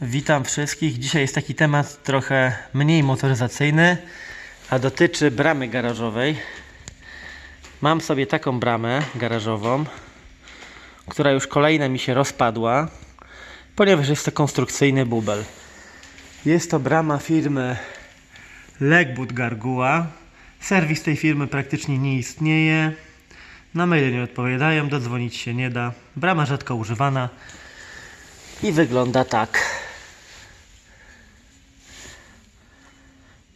Witam wszystkich. Dzisiaj jest taki temat trochę mniej motoryzacyjny, a dotyczy bramy garażowej. Mam sobie taką bramę garażową, która już kolejna mi się rozpadła, ponieważ jest to konstrukcyjny bubel. Jest to brama firmy Legwood Garguła. Serwis tej firmy praktycznie nie istnieje. Na maile nie odpowiadają, dodzwonić się nie da. Brama rzadko używana i wygląda tak.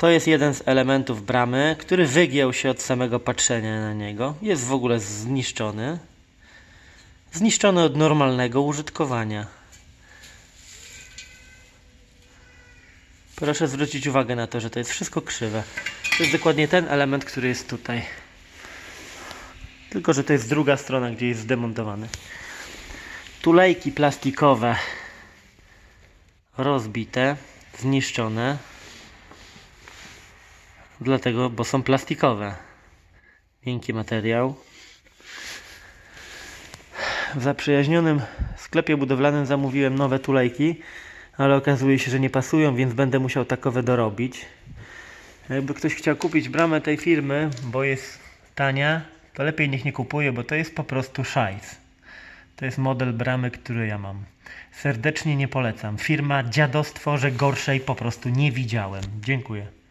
To jest jeden z elementów bramy, który wygiął się od samego patrzenia na niego. Jest w ogóle zniszczony. Zniszczony od normalnego użytkowania. Proszę zwrócić uwagę na to, że to jest wszystko krzywe. To jest dokładnie ten element, który jest tutaj. Tylko, że to jest druga strona, gdzie jest zdemontowany. Tulejki plastikowe rozbite, zniszczone. Dlatego, bo są plastikowe. Miękki materiał. W zaprzyjaźnionym sklepie budowlanym zamówiłem nowe tulejki, ale okazuje się, że nie pasują, więc będę musiał takowe dorobić. Jakby ktoś chciał kupić bramę tej firmy, bo jest tania, to lepiej niech nie kupuje, bo to jest po prostu szajs. To jest model bramy, który ja mam. Serdecznie nie polecam. Firma dziadostwo, że gorszej po prostu nie widziałem. Dziękuję.